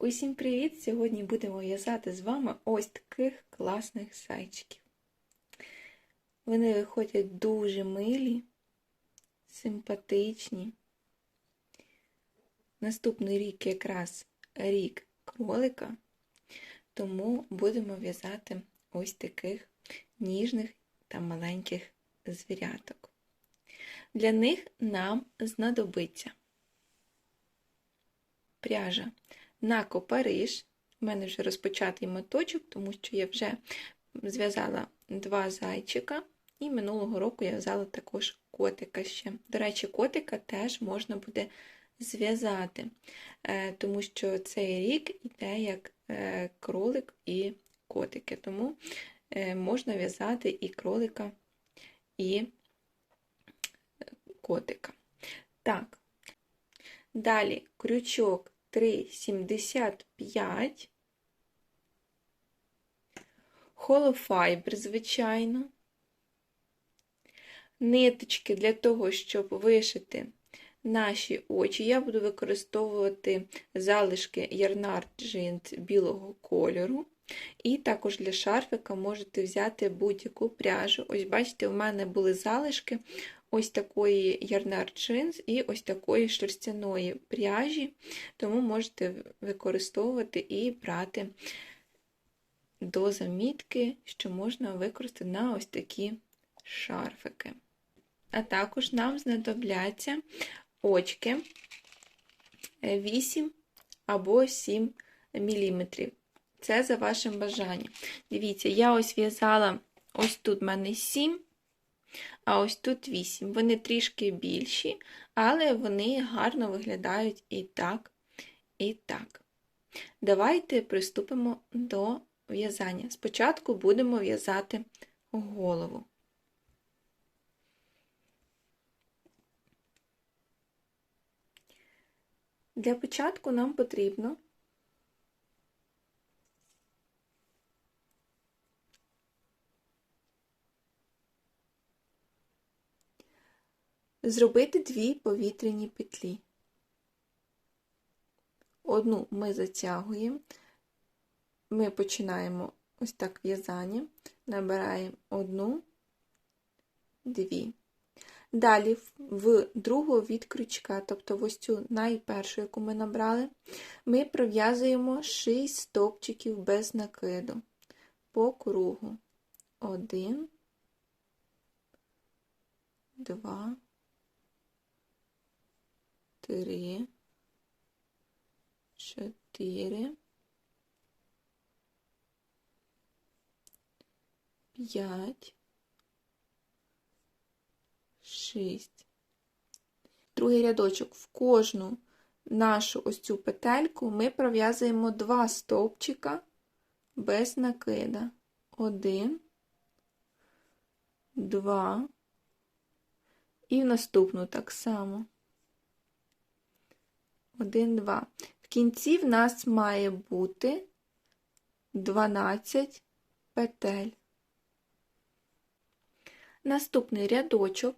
Усім привіт! Сьогодні будемо в'язати з вами ось таких класних зайчиків. Вони виходять дуже милі, симпатичні. Наступний рік якраз рік кролика, тому будемо в'язати ось таких ніжних та маленьких звіряток. Для них нам знадобиться пряжа на копариш. У мене вже розпочатий моточок, тому що я вже зв'язала два зайчика, і минулого року я в'язала також котика ще. До речі, котика теж можна буде зв'язати, тому що цей рік іде як кролик і котики, тому можна в'язати і кролика, і котика. Так, далі крючок 3,75, холофайбер, звичайно, ниточки для того, щоб вишити наші очі. Я буду використовувати залишки ярнар джинт білого кольору. І також для шарфика можете взяти будь-яку пряжу. Ось, бачите, у мене були залишки ось такої ярнар джинс і ось такої шерстяної пряжі, тому можете використовувати і брати до замітки, що можна використати на ось такі шарфики. А також нам знадобляться очки 8 або 7 мм. Це за вашим бажанням. Дивіться, я ось в'язала, ось тут в мене 7 а ось тут 8. Вони трішки більші, але вони гарно виглядають і так, і так. Давайте приступимо до в'язання. Спочатку будемо в'язати голову. Для початку нам потрібно зробити дві повітряні петлі. Одну ми затягуємо, ми починаємо ось так в'язання, набираємо одну, дві. Далі в другу від крючка, тобто в ось цю найпершу, яку ми набрали, ми пров'язуємо 6 стовпчиків без накиду по кругу. Один, два, три, чотири, п'ять, шість. Другий рядочок в кожну нашу ось цю петельку ми пров'язуємо два стовпчика без накида. Один, два, і в наступну так само. 1, 2. В кінці в нас має бути 12 петель. Наступний рядочок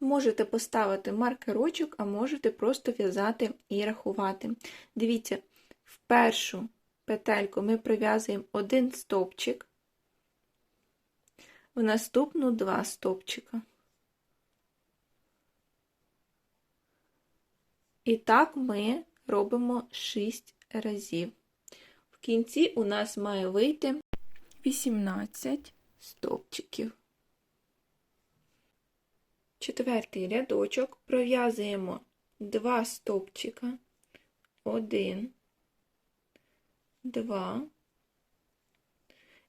можете поставити маркерочок, а можете просто в'язати і рахувати. Дивіться, в першу петельку ми прив'язуємо один стовпчик, в наступну два стовпчика. І так ми робимо 6 разів. В кінці у нас має вийти 18 стовпчиків. Четвертий рядочок пров'язуємо 2 стовпчика, 1, 2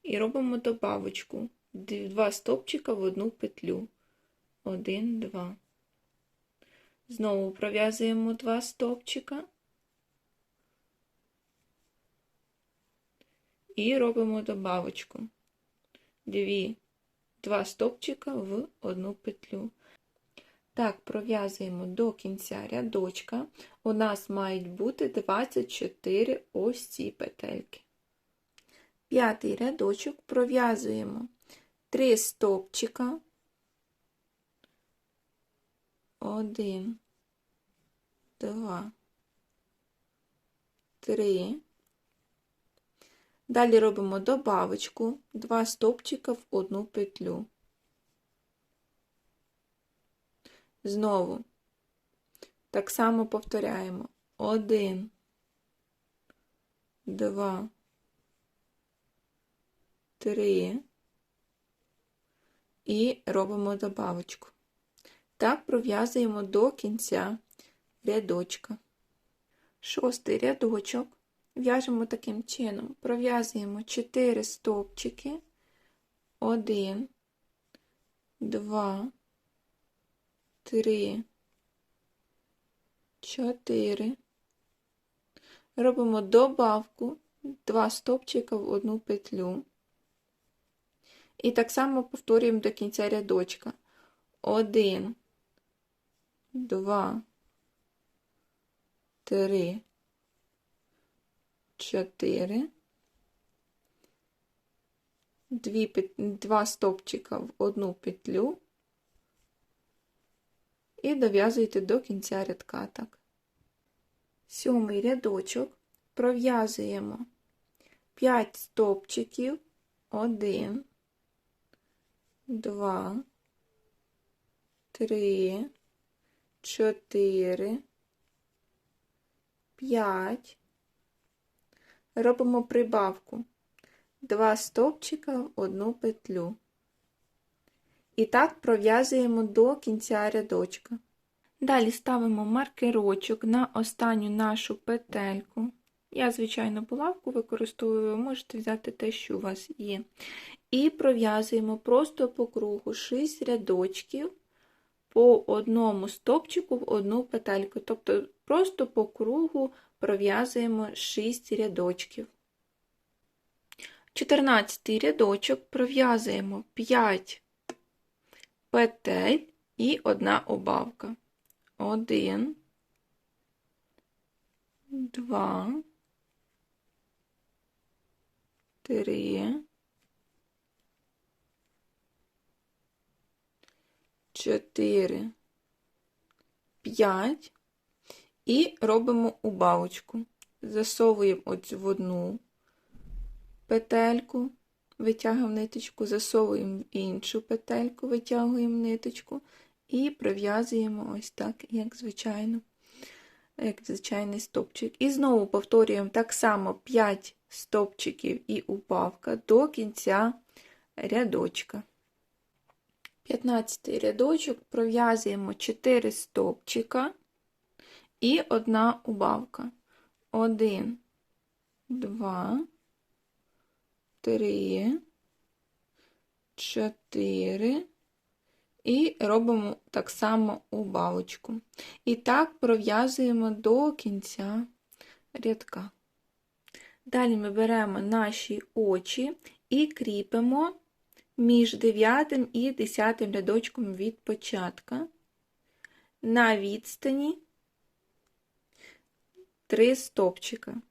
і робимо добавочку 2 стовпчика в одну петлю. 1, 2. Знову пров'язуємо два стовпчика і робимо добавочку. Дві, два стовпчика в одну петлю. Так, пров'язуємо до кінця рядочка. У нас мають бути 24 ось ці петельки. П'ятий рядочок пров'язуємо 3 стовпчика один, два, три, Далі робимо добавочку, 2 стовпчика в одну петлю. Знову так само повторяємо. 1, 2, 3 і робимо добавочку. Так пров'язуємо до кінця рядочка. Шостий рядочок в'яжемо таким чином. Пров'язуємо 4 стовпчики, 1, 2, 3, 4. Робимо добавку 2 стовпчика в одну петлю. І так само повторюємо до кінця рядочка. 1, 2, 3, 4, 2, 2 стовпчика в одну петлю. І дов'язуйте до кінця рядка так. Сьомий рядочок. Пров'язуємо 5 стовпчиків, 1, 2, 3, 4, 5. Робимо прибавку. 2 стовпчика в одну петлю. І так пров'язуємо до кінця рядочка. Далі ставимо маркерочок на останню нашу петельку. Я, звичайно, булавку використовую, ви можете взяти те, що у вас є. І пров'язуємо просто по кругу 6 рядочків по одному стопчику в одну петельку. Тобто просто по кругу пров'язуємо 6 рядочків. 14 рядочок пров'язуємо 5 петель і одна обавка. 1, 2, 3, 4, 5 і робимо убавочку. Засовуємо ось в одну петельку, витягуємо ниточку, засовуємо в іншу петельку, витягуємо ниточку і пров'язуємо ось так, як звичайно, як звичайний стопчик. І знову повторюємо так само 5 стопчиків і убавка до кінця рядочка. 15 рядочок пров'язуємо 4 стовпчика і одна убавка. 1, 2, 3, 4 і робимо так само убавочку. І так пров'язуємо до кінця рядка. Далі ми беремо наші очі і кріпимо між 9 і 10 рядочком від початка на відстані 3 стопчика.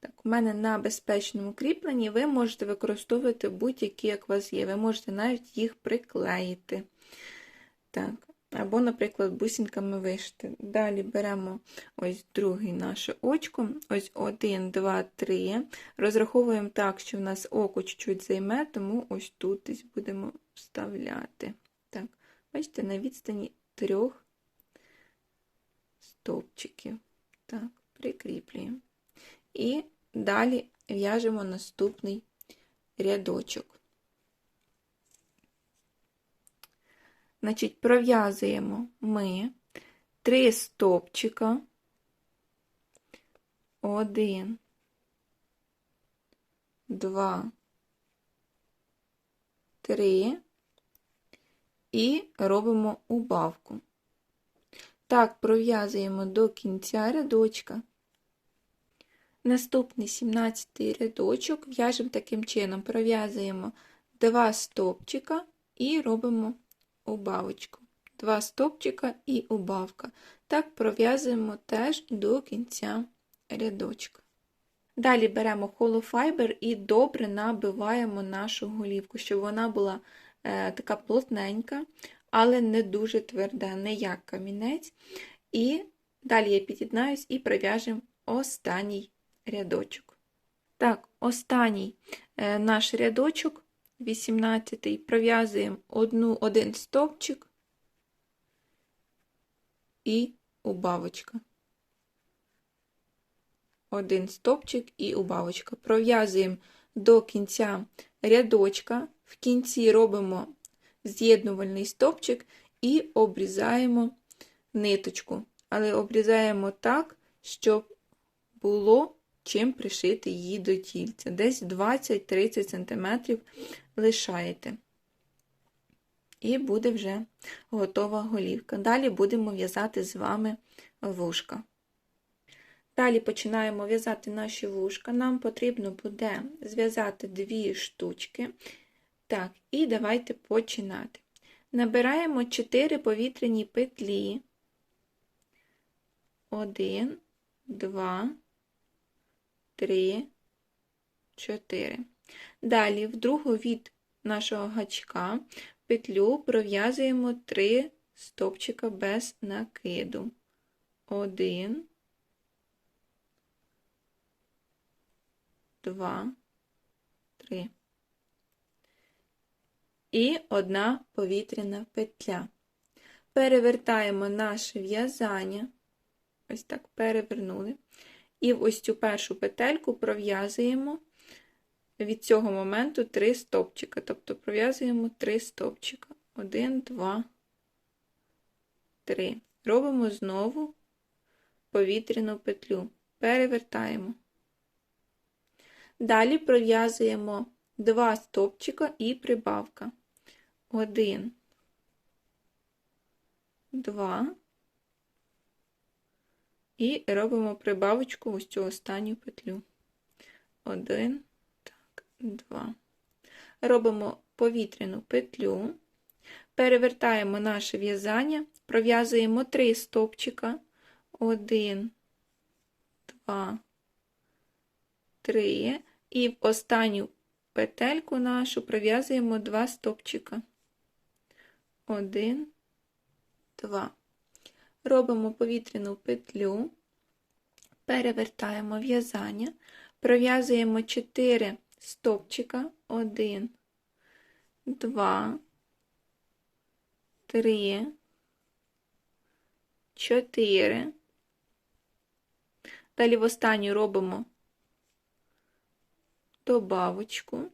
Так, У мене на безпечному кріпленні ви можете використовувати будь-які, як у вас є. Ви можете навіть їх приклеїти. Так, Або, наприклад, бусинками вишити. Далі беремо ось друге наше очко. Ось 1, 2, 3. Розраховуємо так, що в нас око чуть-чуть займе, тому ось тут десь будемо вставляти. Так, бачите, на відстані трьох стовпчиків. Так, прикріплюємо. І далі в'яжемо наступний рядочок. Значить, пров'язуємо ми три стопчика, один, два, три і робимо убавку. Так, пров'язуємо до кінця рядочка. Наступний 17 рядочок в'яжемо таким чином, пров'язуємо 2 стопчика і робимо убавочку. 2 стопчика і убавка. Так пров'язуємо теж до кінця рядочка. Далі беремо холофайбер і добре набиваємо нашу голівку, щоб вона була е, така плотненька, але не дуже тверда, не як камінець. І далі я під'єднаюсь і пров'яжемо останній рядочок. Так, останній е, наш рядочок, 18 пров'язуємо одну, один стовпчик і убавочка. Один стовпчик і убавочка. Пров'язуємо до кінця рядочка, в кінці робимо з'єднувальний стовпчик і обрізаємо ниточку. Але обрізаємо так, щоб було чим пришити її до тільця. Десь 20-30 см лишаєте. І буде вже готова голівка. Далі будемо в'язати з вами вушка. Далі починаємо в'язати наші вушка. Нам потрібно буде зв'язати дві штучки. Так, і давайте починати. Набираємо 4 повітряні петлі. 1, 2, 3, 4. Далі, в другу від нашого гачка петлю пров'язуємо 3 стопчика без накиду. 1, 2, 3. І одна повітряна петля. Перевертаємо наше в'язання. Ось так перевернули. І ось цю першу петельку пров'язуємо від цього моменту 3 стопчика. Тобто пров'язуємо 3 стопчика. 1, 2, 3. Робимо знову повітряну петлю. Перевертаємо. Далі пров'язуємо 2 стопчика і прибавка. 1, 2, і робимо прибавочку ось цю останню петлю. Один, так, два. Робимо повітряну петлю, перевертаємо наше в'язання, пров'язуємо три стопчика. Один, два, три. І в останню петельку нашу пров'язуємо два стопчика. Один, два. Робимо повітряну петлю, перевертаємо в'язання, пров'язуємо 4 стопчика, 1, 2, 3, 4. Далі в останню робимо добавочку,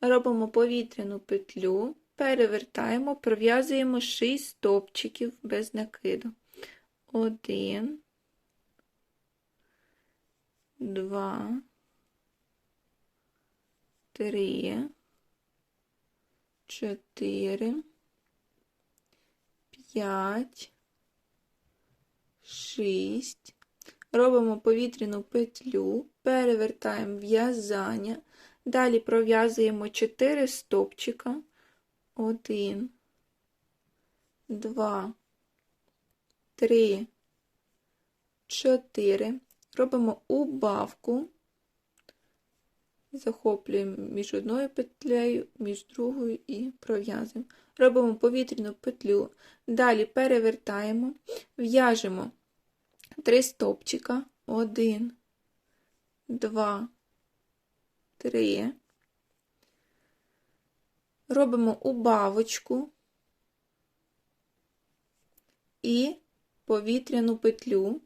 робимо повітряну петлю, перевертаємо, пров'язуємо 6 стопчиків без накиду. 1, 2, 3, 4, 5, 6. Робимо повітряну петлю, перевертаємо в'язання, далі пров'язуємо 4 стопчика. Один, два, три, чотири. Робимо убавку, захоплюємо між одною петлею, між другою і пров'язуємо. Робимо повітряну петлю, далі перевертаємо, в'яжемо три стопчика. Один, два, три робимо убавочку і повітряну петлю,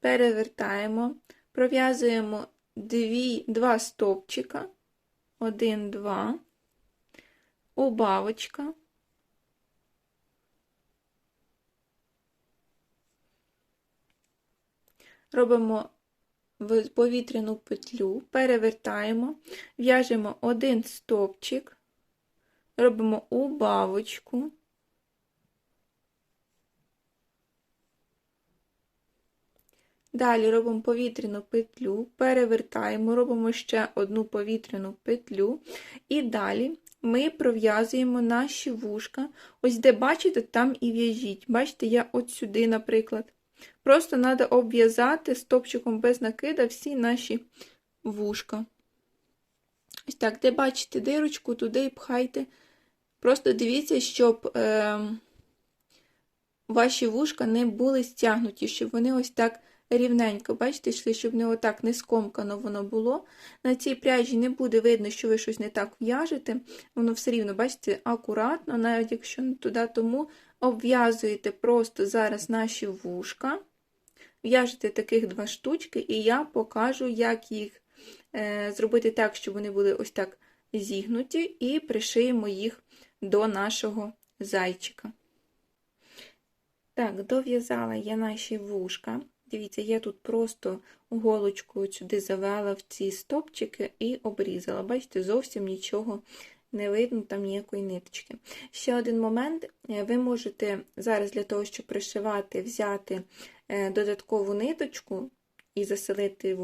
перевертаємо, пров'язуємо два стовпчика, один, два, убавочка. Робимо в повітряну петлю, перевертаємо, в'яжемо один стовпчик, робимо убавочку. Далі робимо повітряну петлю, перевертаємо, робимо ще одну повітряну петлю, і далі ми пров'язуємо наші вушка. Ось де бачите, там і в'яжіть. Бачите, я от сюди, наприклад. Просто треба обв'язати стопчиком без накида всі наші вушка. Ось так, де бачите дирочку, туди і пхайте. Просто дивіться, щоб е, ваші вушка не були стягнуті, щоб вони ось так рівненько, бачите, щоб не отак не скомкано воно було. На цій пряжі не буде видно, що ви щось не так в'яжете. Воно все рівно, бачите, акуратно, навіть якщо не туди, тому обв'язуєте просто зараз наші вушка. В'яжете таких два штучки, і я покажу, як їх е, зробити так, щоб вони були ось так зігнуті, і пришиємо їх до нашого зайчика. Так, дов'язала я наші вушка. Дивіться, я тут просто голочку сюди завела в ці стопчики і обрізала. Бачите, зовсім нічого не видно, там ніякої ниточки. Ще один момент: ви можете зараз для того, щоб пришивати, взяти додаткову ниточку і заселити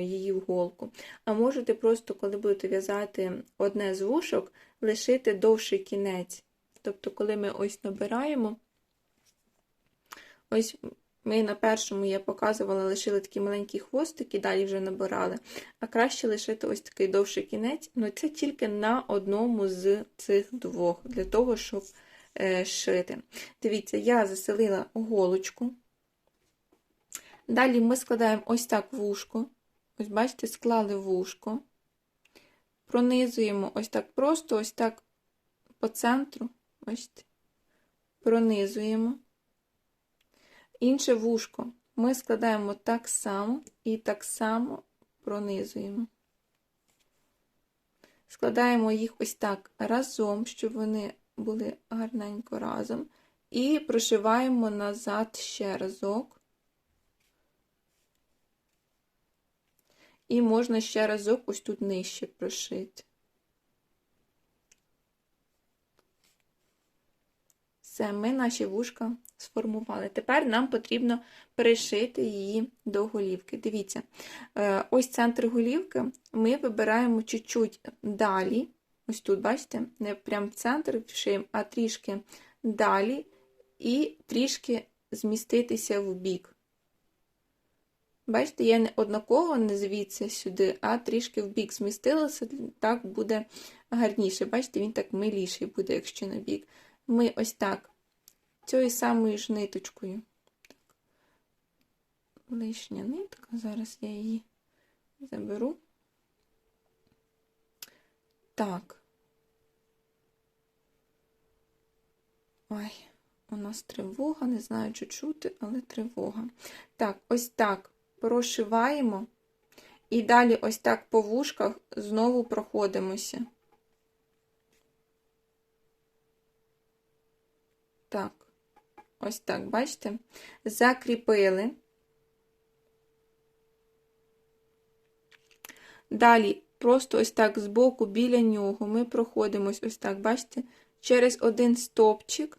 її в голку. А можете просто, коли будете в'язати одне з вушок, лишити довший кінець. Тобто, коли ми ось набираємо, ось ми на першому я показувала, лишили такі маленькі хвостики, далі вже набирали. А краще лишити ось такий довший кінець. Ну це тільки на одному з цих двох, для того, щоб е, шити. Дивіться, я заселила голочку. Далі ми складаємо ось так вушко. Ось, бачите, склали вушко. Пронизуємо ось так просто, ось так по центру. Бачите, пронизуємо. Інше вушко ми складаємо так само і так само пронизуємо. Складаємо їх ось так разом, щоб вони були гарненько разом. І прошиваємо назад ще разок. І можна ще разок ось тут нижче прошити. Все, ми наші вушка сформували. Тепер нам потрібно перешити її до голівки. Дивіться, е, ось центр голівки ми вибираємо чуть-чуть далі. Ось тут, бачите, не прям в центр вшиємо, а трішки далі і трішки зміститися в бік. Бачите, я не однаково не звідси сюди, а трішки в бік змістилася, так буде гарніше. Бачите, він так миліший буде, якщо на бік. Ми ось так цією самою ж ниточкою. Лишня нитка, зараз я її заберу. Так. Ой, у нас тривога, не знаю, чи чути, але тривога. Так, ось так прошиваємо. І далі ось так по вушках знову проходимося. Так, ось так, бачите? Закріпили. Далі, просто ось так збоку біля нього ми проходимось ось так, бачите, через один стопчик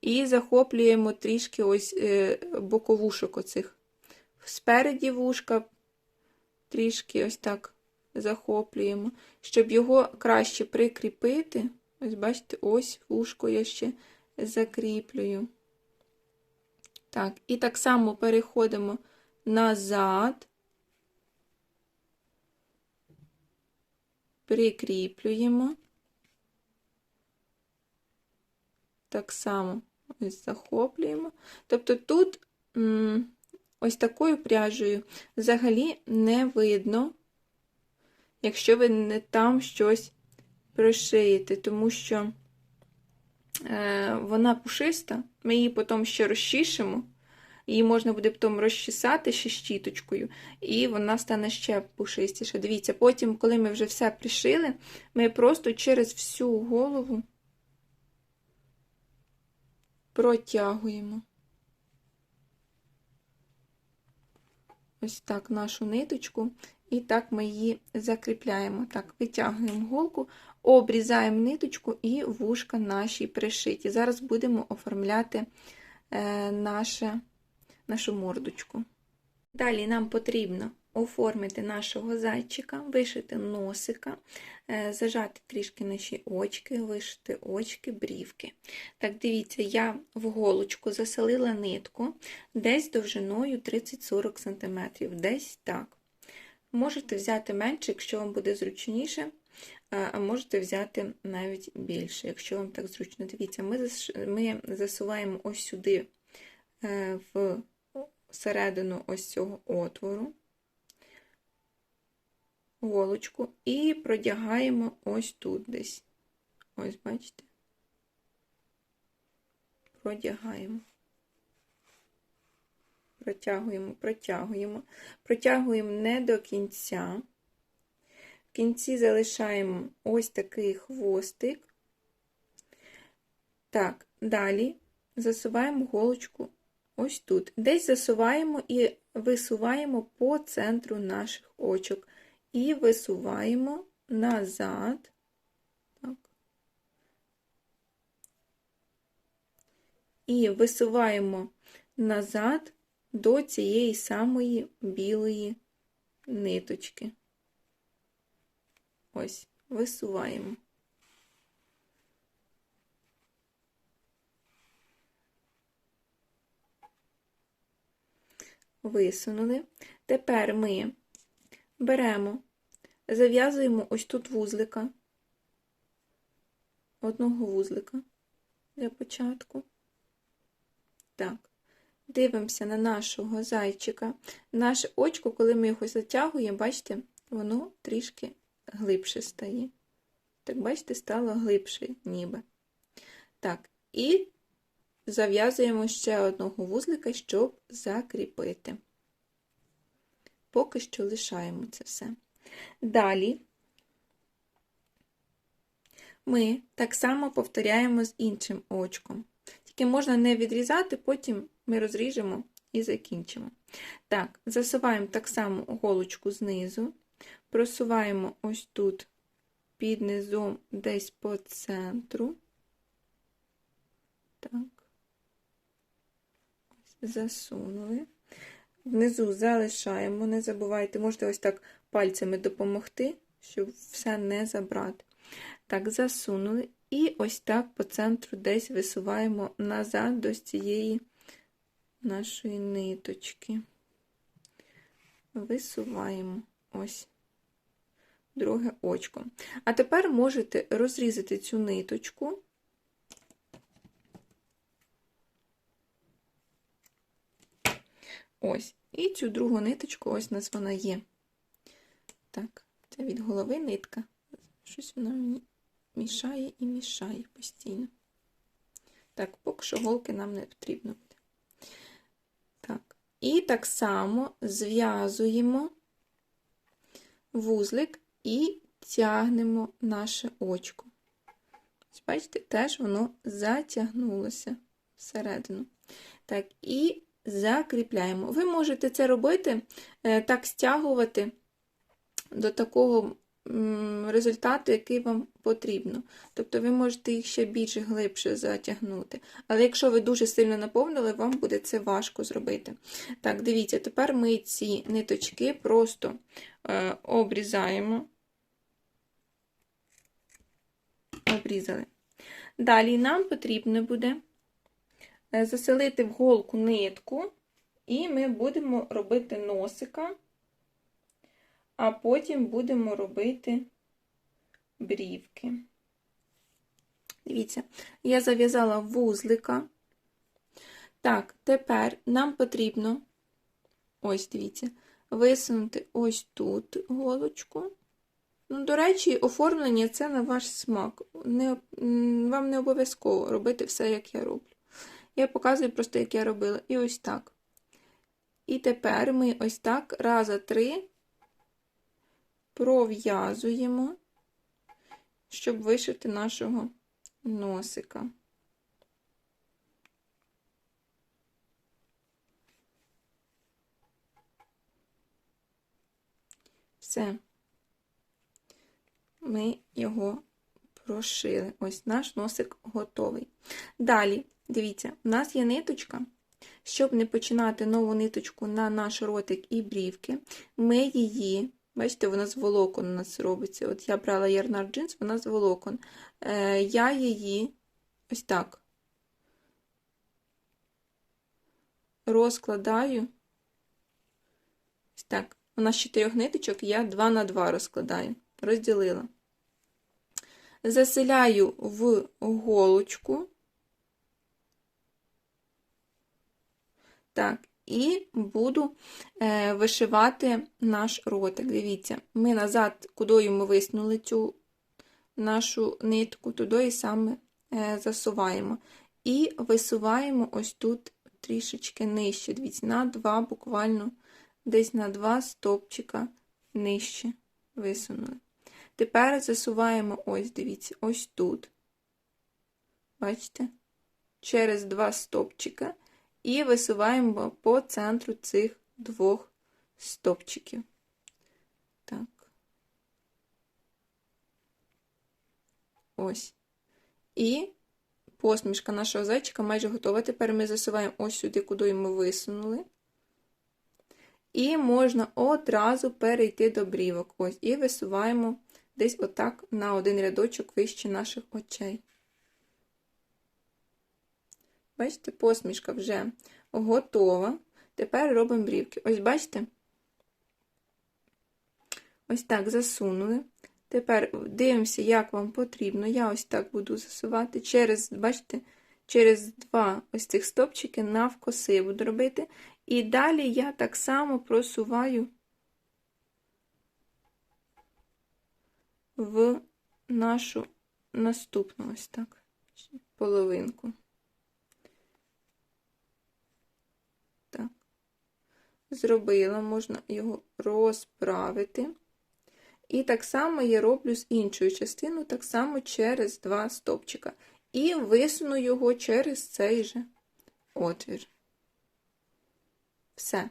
і захоплюємо трішки ось е, боковушок оцих. Спереді вушка, трішки ось так захоплюємо, щоб його краще прикріпити. Ось, бачите, ось вушко я ще закріплюю. Так, і так само переходимо назад, прикріплюємо. Так само ось захоплюємо. Тобто тут ось такою пряжею взагалі не видно, якщо ви не там щось пришиєте, тому що е, вона пушиста, ми її потім ще розчішимо. Її можна буде потім розчесати ще щіточкою, і вона стане ще пушистіша. Дивіться, потім, коли ми вже все пришили, ми просто через всю голову протягуємо. Ось так нашу ниточку, і так ми її закріпляємо. Так, витягуємо голку, обрізаємо ниточку і вушка наші пришиті. Зараз будемо оформляти е, наше, нашу мордочку. Далі нам потрібно оформити нашого зайчика, вишити носика, е, зажати трішки наші очки, вишити очки, брівки. Так, дивіться, я в голочку заселила нитку десь довжиною 30-40 см, десь так. Можете взяти менше, якщо вам буде зручніше, а можете взяти навіть більше, якщо вам так зручно. Дивіться, ми, ми засуваємо ось сюди е, в середину ось цього отвору голочку і продягаємо ось тут десь. Ось, бачите? Продягаємо. Протягуємо, протягуємо. Протягуємо не до кінця. В кінці залишаємо ось такий хвостик. Так, далі засуваємо голочку ось тут. Десь засуваємо і висуваємо по центру наших очок. І висуваємо назад. Так. І висуваємо назад до цієї самої білої ниточки. Ось, висуваємо. Висунули. Тепер ми беремо, зав'язуємо ось тут вузлика, одного вузлика для початку. Так, дивимося на нашого зайчика. Наше очко, коли ми його затягуємо, бачите, воно трішки глибше стає. Так, бачите, стало глибше ніби. Так, і зав'язуємо ще одного вузлика, щоб закріпити. Поки що лишаємо це все. Далі ми так само повторяємо з іншим очком. Тільки можна не відрізати, потім ми розріжемо і закінчимо. Так, засуваємо так само голочку знизу, просуваємо ось тут під низом десь по центру. Так, засунули. Внизу залишаємо, не забувайте, можете ось так пальцями допомогти, щоб все не забрати. Так, засунули. І ось так по центру десь висуваємо назад до цієї нашої ниточки. Висуваємо ось друге очко. А тепер можете розрізати цю ниточку. Ось. І цю другу ниточку, ось у нас вона є. Так, це від голови нитка. Щось вона мені мішає і мішає постійно. Так, поки що голки нам не потрібно буде. Так, і так само зв'язуємо вузлик і тягнемо наше очко. Бачите, теж воно затягнулося всередину. Так, і закріпляємо. Ви можете це робити, е, так стягувати до такого результату, який вам потрібно. Тобто ви можете їх ще більш глибше затягнути. Але якщо ви дуже сильно наповнили, вам буде це важко зробити. Так, дивіться, тепер ми ці ниточки просто обрізаємо. Обрізали. Далі нам потрібно буде заселити в голку нитку, і ми будемо робити носика, а потім будемо робити брівки. Дивіться, я зав'язала вузлика. Так, тепер нам потрібно, ось дивіться, висунути ось тут голочку. Ну, До речі, оформлення це на ваш смак. Не, Вам не обов'язково робити все, як я роблю. Я показую просто, як я робила. І ось так. І тепер ми ось так раза три пров'язуємо, щоб вишити нашого носика. Все. Ми його прошили. Ось наш носик готовий. Далі, дивіться, у нас є ниточка. Щоб не починати нову ниточку на наш ротик і брівки, ми її, бачите, вона з волокон у нас робиться. От я брала ярнар джинс, вона з волокон. Е, Я її ось так розкладаю. Ось так. Вона з чотирьох ниточок, я 2 на 2 розкладаю, розділила. заселяю в голочку. Так, і буду е, вишивати наш ротик. Дивіться, ми назад, кудою ми виснули цю нашу нитку, туди і саме е, засуваємо. І висуваємо ось тут трішечки нижче. Дивіться, на два, буквально десь на два стопчика нижче висунули. Тепер засуваємо ось, дивіться, ось тут. Бачите? Через два стопчика і висуваємо по центру цих двох стопчиків. Так. Ось. І посмішка нашого зайчика майже готова. Тепер ми засуваємо ось сюди, куди ми висунули. І можна одразу перейти до брівок. Ось, і висуваємо десь отак на один рядочок вище наших очей. Бачите, посмішка вже готова. Тепер робимо брівки. Ось бачите? Ось так засунули. Тепер дивимося, як вам потрібно. Я ось так буду засувати через, бачите, через два ось цих стопчики навкоси буду робити. І далі я так само просуваю в нашу наступну ось так половинку. Так. Зробила, можна його розправити. І так само я роблю з іншою частиною, так само через два стопчика. І висуну його через цей же отвір. Все.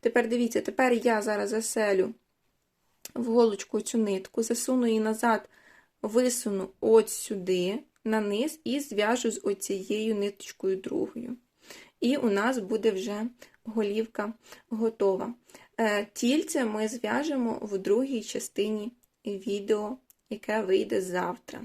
Тепер дивіться, тепер я зараз заселю в голочку цю нитку, засуну її назад, висуну от сюди, на низ, і зв'яжу з оцією ниточкою другою. І у нас буде вже голівка готова. Е, тільце ми зв'яжемо в другій частині відео, яке вийде завтра.